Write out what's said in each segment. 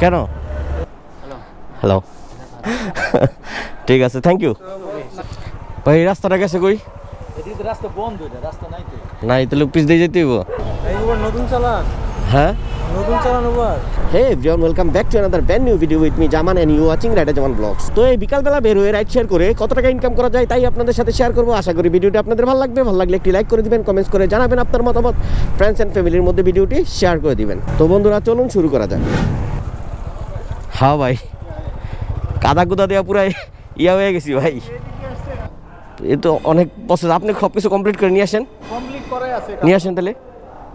কেন? হ্যালো। ঠিক আছে থ্যাংক ইউ ভাই রাস্তাটা গেছে কই? রাস্তা বন্ধ রাস্তা নাই তো। নাই তাহলে পিস দিয়ে যেতে হইব। নতুন চালান। হ্যাঁ? Hey everyone welcome back to another brand new video with me Zaman and you watching rider Zaman vlogs তো এই বিকালবেলা বের হয়ে রাইড শেয়ার করে কত টাকা ইনকাম করা যায় তাই আপনাদের সাথে শেয়ার করব। আশা করি ভিডিওটি আপনাদের ভালো লাগবে। ভালো লাগলে একটি লাইক করে দিবেন কমেন্টস করে জানাবেন আপনার মতামত। ফ্রেন্ডস অ্যান্ড ফ্যামিলির মধ্যে ভিডিওটি শেয়ার করে দিবেন। তো বন্ধুরা চলুন শুরু করা যাক। হ্যাঁ ভাই কাদা কুদা দেওয়া পুরাই ইয়া হয়ে গেছি ভাই। এ তো অনেক প্রসেস আপনি সব কিছু কমপ্লিট করে নিয়ে আসেন। করে নিয়ে আসেন তাহলে।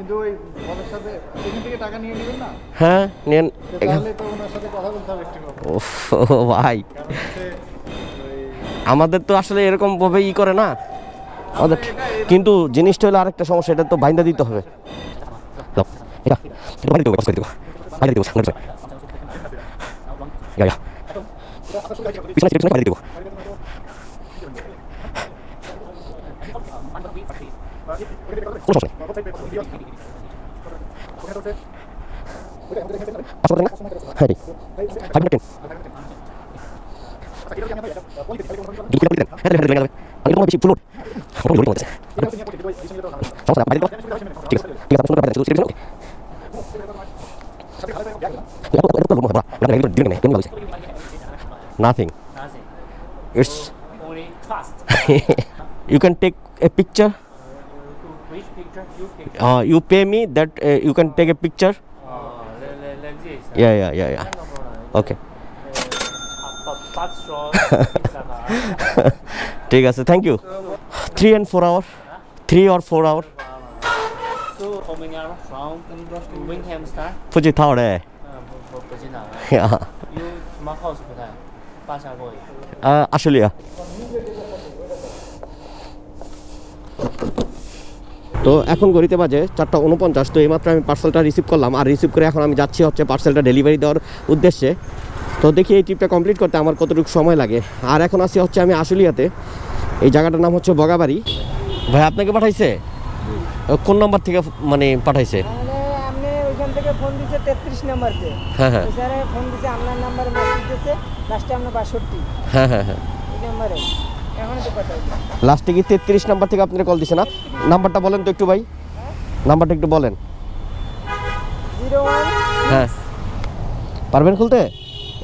কিন্তু ওই ওদের সাথে এখান থেকে টাকা নিয়ে নেবেন না? হ্যাঁ নেন তাহলে তো ওনার সাথে কথা বলতে হবে একটু। ও ভাই। আমাদের তো আসলে এরকম ভাবে ই করে না। আমাদের কিন্তু জিনিসটা হলো আরেকটা সমস্যা এটা তো বাইন্দা দিতে হবে। কোনো সমস্যা নেই। পাঁচশো টাকা না? হ্যাঁ, এটাই। Five hundred ten। যদি খুলে দেন, হ্যাঁ, তাহলে হ্যান্ডেল ভেঙে যাবে। আর এরকম বেশি full load। মোটামুটি loading হচ্ছে। সমস্যা নেই, বাইরে দিতে হবে? ঠিক আছে, ঠিক আছে, আপনার সুন্দর বাইরে দেন, শুধু সেটা দিন, okay? এত- এত- এত load মনে হয়, বাবা। এটা regular দিবেন না, এমনি ভালো হয়েছে। Nothing. Nothing. It's Only trust. you can take a picture. Uh, you pay me that uh, you can take a picture. Uh. Yeah, yeah, yeah, yeah. Okay. Uh, uh, ঠিক আছে thank you three and four hour three or four hour so how many hours তো এখন গড়িতে বাজে চারটা উনপঞ্চাশ তো এইমাত্র আমি পার্সেলটা রিসিভ করলাম। আর রিসিভ করে এখন আমি যাচ্ছি হচ্ছে পার্সেলটা ডেলিভারি দেওয়ার উদ্দেশ্যে। তো দেখি এই ট্রিপটা কমপ্লিট করতে আমার কতটুকু সময় লাগে। আর এখন আসি হচ্ছে আমি আশুলিয়াতে। এই জায়গাটার নাম হচ্ছে বগাবাড়ি। ভাই আপনাকে পাঠাইছে? কোন নম্বর থেকে মানে পাঠাইছে? আপনি থেকে ফোন দিছে তেত্রিশ নাম্বারতে হ্যাঁ হ্যাঁ। স্যারে ফোন দিছে আপনার নাম্বারে মেসেজ দিছে লাস্টে আপনার বাষট্টি। হ্যাঁ হ্যাঁ হ্যাঁ। এই নাম্বারে পাঠাই লাস্টে কি তেত্রিশ নাম্বার থেকে আপনার কল দিছে না? নাম্বারটা বলেন তো একটু ভাই। নাম্বারটা একটু বলেন। হ্যাঁ। পারবেন খুলতে?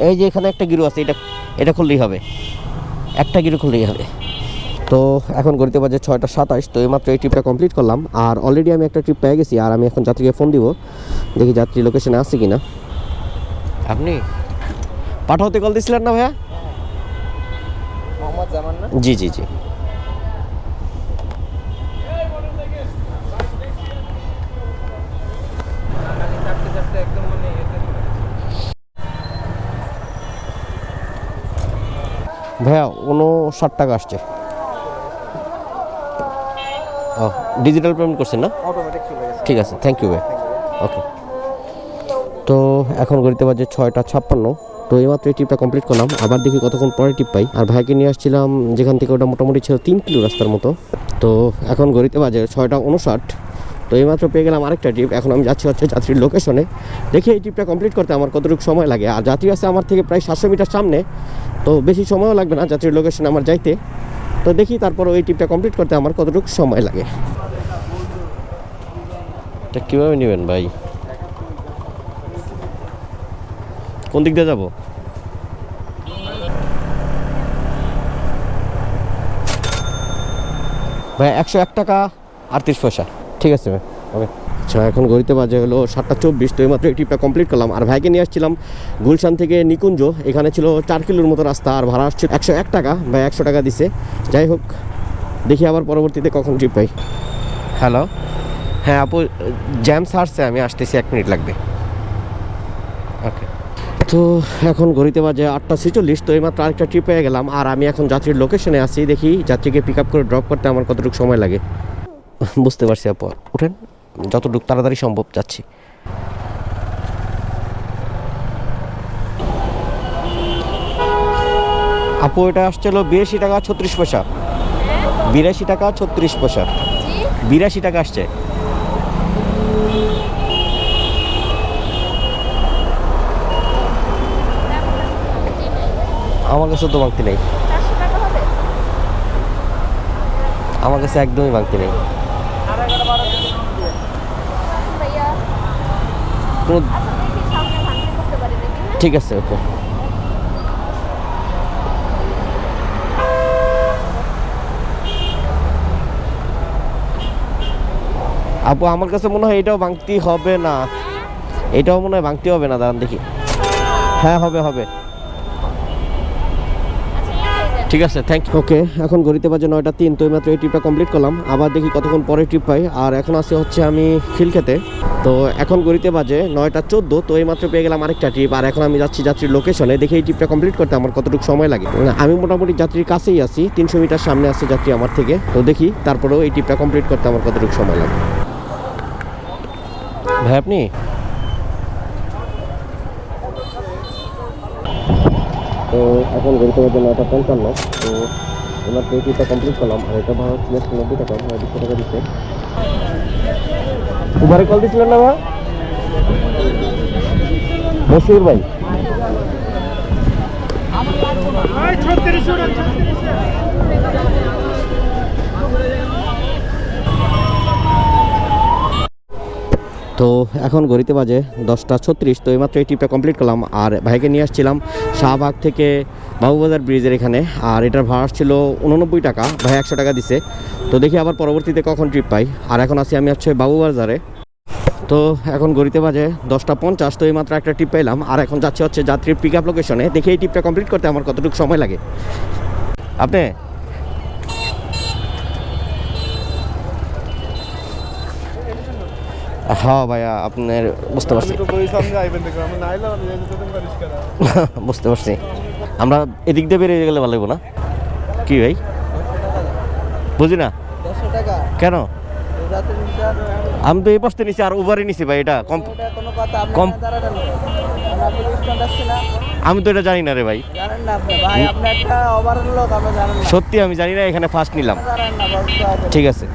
এই যে এখানে একটা গিরু আছে এটা এটা খুললেই হবে। একটা গিরু খুললেই হবে। তো এখন গড়িতে বাজে ছয়টা সাতাশ তো এইমাত্র এই ট্রিপটা কমপ্লিট করলাম। আর অলরেডি আমি একটা ট্রিপ পেয়ে গেছি আর আমি এখন যাত্রীকে ফোন দিব। দেখি যাত্রী লোকেশনে আছে কি না আপনি? পাঠাতে কল দিছিলেন না ভাইয়া? জি জি জি। ভাইয়া উনষাট টাকা আসছে। ও ডিজিটাল পেমেন্ট করছেন না? ঠিক আছে থ্যাংক ইউ ভাই। ওকে তো এখন গড়িতে বাজে ছয়টা ছাপ্পান্ন। তো এইমাত্র এই ট্রিপটা কমপ্লিট করলাম। আবার দেখি কতক্ষণ পরে টিপ পাই। আর ভাইকে নিয়ে আসছিলাম, যেখান থেকে ওটা মোটামুটি ছিল তিন কিলো রাস্তার মতো। তো এখন গড়িতে বাজে ছয়টা উনষাট তো এইমাত্র পেয়ে গেলাম আরেকটা ট্রিপ এখন আমি যাচ্ছি হচ্ছে যাত্রীর লোকেশনে দেখি এই ট্রিপটা কমপ্লিট করতে আমার কতটুকু সময় লাগে। আর যাত্রী আছে আমার থেকে প্রায় সাতশো মিটার সামনে। তো বেশি সময়ও লাগবে না যাত্রীর লোকেশনে আমার যাইতে। তো দেখি তারপর ওই ট্রিপটা কমপ্লিট করতে আমার কতটুকু সময় লাগে। কীভাবে নেবেন ভাই? কোন দিক দিয়ে যাব? ভাই একশো এক টাকা আটত্রিশ পয়সা। ঠিক আছে ভাই ওকে। আচ্ছা এখন ঘড়িতে বাজে হলো সাতটা চব্বিশ তো এইমাত্র এই ট্রিপটা কমপ্লিট করলাম। আর ভাইকে নিয়ে আসছিলাম গুলশান থেকে নিকুঞ্জ। এখানে ছিল চার কিলোর মতো রাস্তা আর ভাড়া আসছে একশো এক টাকা। ভাই একশো টাকা দিছে। যাই হোক দেখি আবার পরবর্তীতে কখন ট্রিপ পাই। হ্যালো হ্যাঁ আপু জ্যাম সারছে আমি আসতেছি এক মিনিট লাগবে। ওকে তো এখন ঘড়িতে বাজে আটটা ছেচল্লিশ তো এইমাত্র আরেকটা ট্রিপ পেয়ে গেলাম। আর আমি এখন যাত্রীর লোকেশনে আছি দেখি যাত্রীকে পিক আপ করে ড্রপ করতে আমার কতটুকু সময় লাগে। বুঝতে পারছি আপু উঠেন। যতটুকু তাড়াতাড়ি সম্ভব যাচ্ছি। আপু এটা আসছিল বিরাশি টাকা ছত্রিশ পয়সা। বিরাশি টাকা ছত্রিশ পয়সা। বিরাশি টাকা আসছে। আমার কাছে তো বাংতি নেই। আমার কাছে একদমই বাংতি নেই। আচ্ছা হ্যাঁ ঠিক আছে ওকে। আপু আমার কাছে মনে হয় এটাও ভাঙতি হবে না। এটাও মনে হয় ভাঙতি হবে না দাঁড়ান দেখি। হ্যাঁ হবে হবে আচ্ছা এই হয়ে যাবে ঠিক আছে থ্যাংক ইউ ওকে এখন ঘড়িতে বাজে নয়টা তিন তো এই মাত্র এই ট্রিপটা কমপ্লিট করলাম। আবার দেখি কতক্ষণ পরে ট্রিপ পাই। আর এখন আসে হচ্ছে আমি ফিল খেতে তো এখন ঘড়িতে বাজে নয়টা চোদ্দ তো এই মাত্র পেয়ে গেলাম আরেকটা ট্রিপ আর এখন আমি যাচ্ছি যাত্রীর লোকেশনে দেখি এই ট্রিপটা কমপ্লিট করতে আমার কতটুকু সময় লাগে। আমি মোটামুটি যাত্রীর কাছেই আছি। তিনশো মিটার সামনে আছে যাত্রী আমার থেকে। তো দেখি তারপরেও এই ট্রিপটা কমপ্লিট করতে আমার কতটুকু সময় লাগে। ভাই আপনি? তো এখন ঘড়িতে বাজে নয়টা পঞ্চান্ন, তো এই ট্রিপটা কমপ্লিট করলাম, আর এটা ভাড়া হচ্ছে একশো নব্বই টাকা ভাড়া দুশো টাকা দিচ্ছে। উবারে কল দিয়েছিলেন না ভাই? বসির ভাই। তো এখন ঘড়িতে বাজে দশটা ছত্রিশ, তো এইমাত্র এই ট্রিপটা কমপ্লিট করলাম। আর ভাইকে নিয়ে আসছিলাম শাহবাগ থেকে বাবুবাজার ব্রিজের এখানে। আর এটার ভাড়া ছিল উননব্বই টাকা, ভাই একশো টাকা দিছে। তো দেখি আবার পরবর্তীতে কখন ট্রিপ পাই। আর এখন আসি আমি হচ্ছে বাবুবাজারে। তো এখন ঘড়িতে বাজে দশটা পঞ্চাশ, তো এইমাত্র একটা ট্রিপ পেলাম আর এখন যাচ্ছে হচ্ছে যাত্রীর পিক আপ লোকেশনে দেখি এই ট্রিপটা কমপ্লিট করতে আমার কতটুকু সময় লাগে। আপনি? হ্যাঁ ভাইয়া আপনার বুঝতে পারছি। বুঝতে পারছি। আমরা এদিক দিয়ে বেরিয়ে গেলে ভালো লাগবো না? কি ভাই? বুঝি না? কেন? আমি তো এই পাশে নিছি আর ওভারে নিছি ভাই এটা। কম কম- আমি তো এটা জানি না রে ভাই। সত্যি আমি জানি না এখানে ফার্স্ট নিলাম। ঠিক আছে।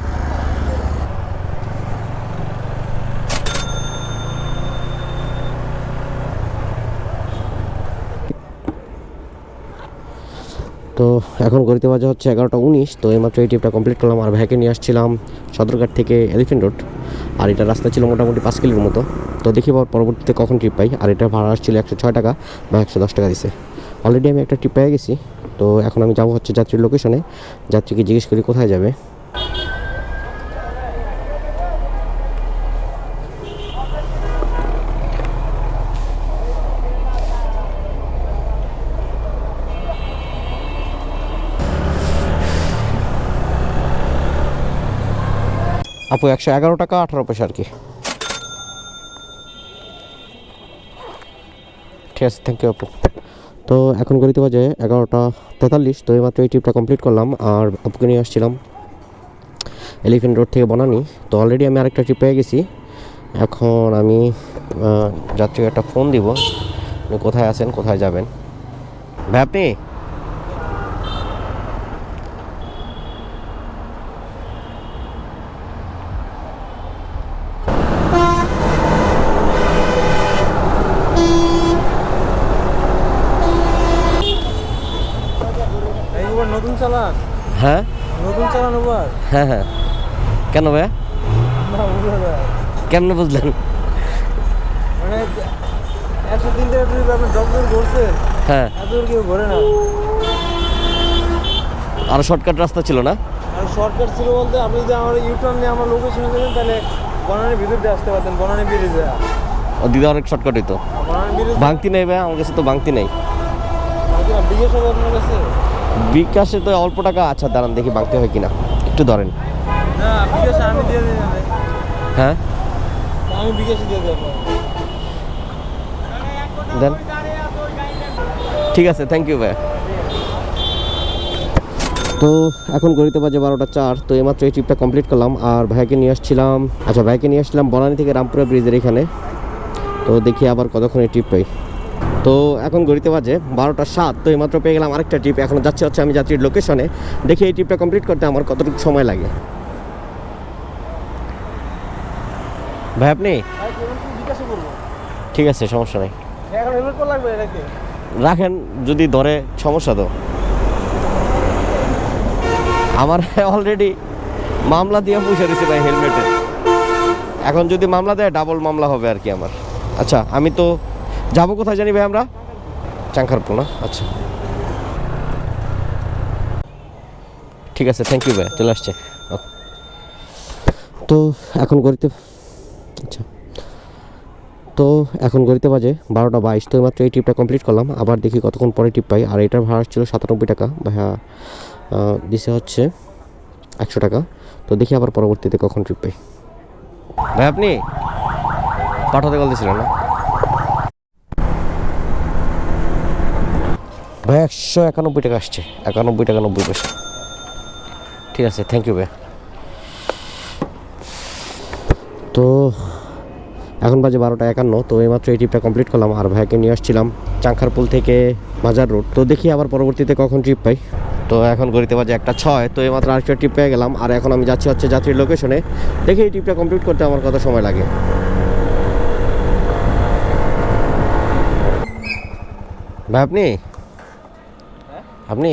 তো এখন ঘড়িতে বাজে হচ্ছে এগারোটা উনিশ, তো এইমাত্র এই ট্রিপটা কমপ্লিট করলাম আর ভ্যাকে নিয়ে আসছিলাম সদরঘাট থেকে এলিফেন্ট রোড। আর এটা রাস্তা ছিল মোটামুটি পাঁচ কিলোর মতো। তো দেখি পরবর্তীতে কখন ট্রিপ পাই। আর এটা ভাড়া আসছিল একশো ছয় টাকা বা একশো দশ টাকা দিছে। অলরেডি আমি একটা ট্রিপ পেয়ে গেছি। তো এখন আমি যাব হচ্ছে যাত্রীর লোকেশনে যাত্রীকে জিজ্ঞেস করি কোথায় যাবে। আপু, একশো এগারো টাকা, আঠারো পয়সা আর কি। ঠিক আছে থ্যাংক ইউ আপু। তো এখন ঘড়িতে বাজে এগারোটা তেতাল্লিশ, তো এইমাত্র এই ট্রিপটা কমপ্লিট করলাম, আর আপুকে নিয়ে আসছিলাম এলিফেন্ট রোড থেকে বনানি। তো অলরেডি আমি আরেকটা ট্রিপ পেয়ে গেছি। এখন আমি যাত্রীকে একটা ফোন দিব কোথায় আছেন, কোথায় যাবেন। ভাই, আপনি এই উবার নতুন চালান। হ্যাঁ? নতুন চালান উবার হ্যাঁ হ্যাঁ। কেন ভাই কেমনে বুঝলেন? মানে একশো তিন টাকা ট্রিপ আপনি ডক্টর ঘুরছে হ্যাঁ। এত দূর কেউ ঘোরে না। আরও শর্টকাট রাস্তা ছিল না? আর শর্টকাট ছিল বলতে আপনি যদি আমার ইউটার্ন নিয়ে আমার লোকেশনে দেবেন তাহলে বনানি ভিতর দিয়ে আসতে পারতেন বনানি ব্রিজে ও দিদা অনেক শর্টকাট হইতো। ভাঙতি নেই ভাই আমার কাছে তো ভাঙতি নেই। আপনার কাছে? বিকাশে তো অল্প টাকা আচ্ছা দাঁড়ান দেখি ভাঙতে হয় কিনা। একটু ধরেন। হ্যাঁ? দেন। ঠিক আছে থ্যাংক ইউ ভাই তো এখন ঘড়িতে বাজে বারোটা চার তো এইমাত্র এই ট্রিপটা কমপ্লিট করলাম। আর ভাইকে নিয়ে আসছিলাম আচ্ছা ভাইকে নিয়ে আসছিলাম বনানী থেকে রামপুরা ব্রিজের এখানে। তো দেখি আবার কতক্ষণ এই ট্রিপ পাই তো এখন ঘড়িতে বাজে বারোটা সাত তো এইমাত্র পেয়ে গেলাম আরেকটা ট্রিপ এখন যাচ্ছে হচ্ছে আমি যাত্রীর লোকেশনে দেখি এই ট্রিপটা কমপ্লিট করতে আমার কতটুকু সময় লাগে। ভাই আপনি? ঠিক আছে সমস্যা নেই। রাখেন যদি ধরে সমস্যা তো। আমার অলরেডি মামলা দিয়ে পয়সা দিচ্ছে ভাই হেলমেটে এখন যদি মামলা দেয় ডাবল মামলা হবে আর কি আমার। আচ্ছা আমি তো যাব কোথায় জানি ভাই আমরা? চাঙ্খারপুর না? আচ্ছা। ঠিক আছে থ্যাংক ইউ ভাই, চলে আসছে. তো এখন গড়িতে আচ্ছা। তো এখন গড়িতে বাজে বারোটা বাইশ, তো মাত্র এই ট্রিপটা কমপ্লিট করলাম। আবার দেখি কতক্ষণ পরে টিপ পাই। আর এটার ভাড়া ছিল সাতানব্বই টাকা। ভাইয়া দিছে হচ্ছে একশো টাকা। তো দেখি আবার পরবর্তীতে কখন ট্রিপ পাই। ভাই, আপনি পাঠাতে দিয়েছিলেন না? ভাই, একশো একানব্বই টাকা আসছে। একানব্বই টাকা, নব্বই পয়সা। ঠিক আছে থ্যাংক ইউ ভাই। তো, এখন বাজে বারোটা একান্ন, তো এইমাত্র এই ট্রিপটা কমপ্লিট করলাম। আর ভাইকে নিয়ে আসছিলাম চাংখারপুল থেকে মাজার রোড তো দেখি আবার পরবর্তীতে কখন ট্রিপ পাই। তো এখন গড়িতে বাজে একটা ছয়, তো এইমাত্র আরেকটা ট্রিপ পেয়ে গেলাম। আর এখন আমি যাচ্ছি হচ্ছে যাত্রীর লোকেশনে দেখি এই ট্রিপটা কমপ্লিট করতে আমার কত সময় লাগে। ভাই, আপনি? আপনি?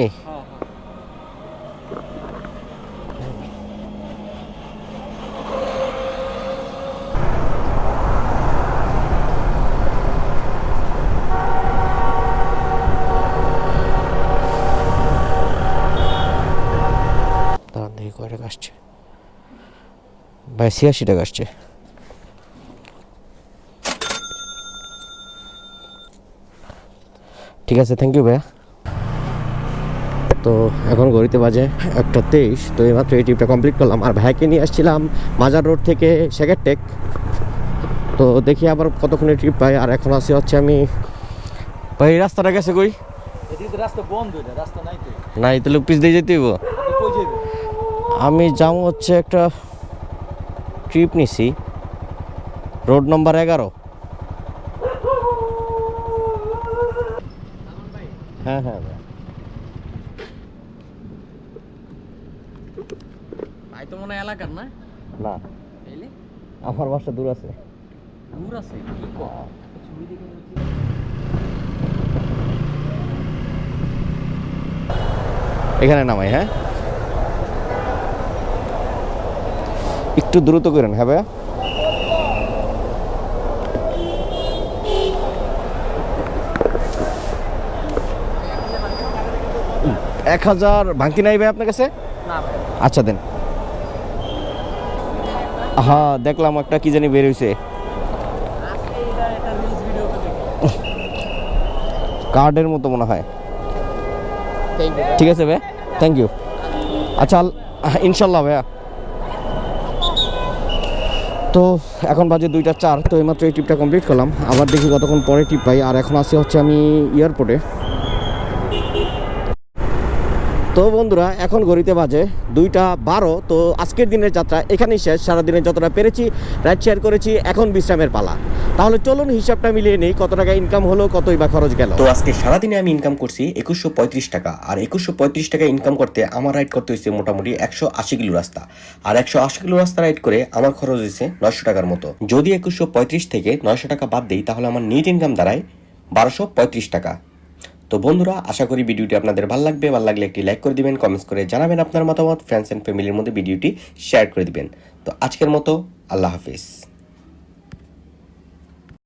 দেখি কয় ভাই ছিয়াশি টাকা আসছে। ঠিক আছে থ্যাংক ইউ ভাইয়া। তো এখন ঘড়িতে বাজে একটা তেইশ তো এইমাত্র এই ট্রিপটা কমপ্লিট করলাম। আর ভাইকে নিয়ে আসছিলাম মাজার রোড থেকে শেখার টেক তো দেখি আবার কতক্ষণে ট্রিপ পাই আর এখন আসি হচ্ছে আমি ভাই এই রাস্তাটা গেছে কই? নাই তো। লোক পিস দিয়ে যেতে হইব? আমি যাব হচ্ছে একটা ট্রিপ নিছি। রোড নম্বর এগারো। হ্যাঁ হ্যাঁ ভাই। ভাই তো মনে এলাকার না? না। আমার বাসা দূর আছে। দূর আছে? কি কর? ছবি দেখে এখানে নামাই হ্যাঁ? একটু দ্রুত করেন হ্যাঁ ভাইয়া? এক হাজার ভাঙতি নাই ভাই আপনার কাছে? আচ্ছা দেন। হ্যাঁ দেখলাম একটা কি জানি বের হয়েছে কার্ডের মতো মনে হয়। ঠিক আছে ভাই থ্যাংক ইউ আচ্ছা ইনশাল্লাহ ভাইয়া। তো এখন বাজে দুইটা চার, তো এইমাত্র এই ট্রিপটা কমপ্লিট করলাম। আবার দেখি কতক্ষণ পরে ট্রিপ পাই। আর এখন আসি হচ্ছে আমি এয়ারপোর্টে তো বন্ধুরা, এখন ঘড়িতে বাজে দুইটা বারো, তো আজকের দিনের যাত্রা এখানেই শেষ। সারাদিনে যতটা পেরেছি রাইড শেয়ার করেছি, এখন বিশ্রামের পালা। তাহলে চলুন হিসাবটা মিলিয়ে নেই, কত টাকা ইনকাম হলো, কতই বা খরচ গেল। তো আজকে সারাদিনে আমি ইনকাম করছি একুশশো পঁয়ত্রিশ টাকা, আর একুশশো পঁয়ত্রিশ টাকা ইনকাম করতে আমার রাইড করতে হয়েছে মোটামুটি একশো আশি কিলো রাস্তা। আর একশো আশি কিলো রাস্তা রাইড করে আমার খরচ হয়েছে নয়শো টাকার মতো। যদি একুশশো পঁয়ত্রিশ থেকে নয়শো টাকা বাদ দিই, তাহলে আমার নিট ইনকাম দাঁড়ায় বারোশো পঁয়ত্রিশ টাকা। তো বন্ধুরা, আশা করি ভিডিওটি আপনাদের ভালো লাগবে। ভালো লাগলে একটি লাইক করে দিবেন কমেন্টস করে জানাবেন আপনার মতামত ফ্রেন্ডস অ্যান্ড ফ্যামিলির মধ্যে ভিডিওটি শেয়ার করে দিবেন। তো আজকের মতো আল্লাহ হাফিজ।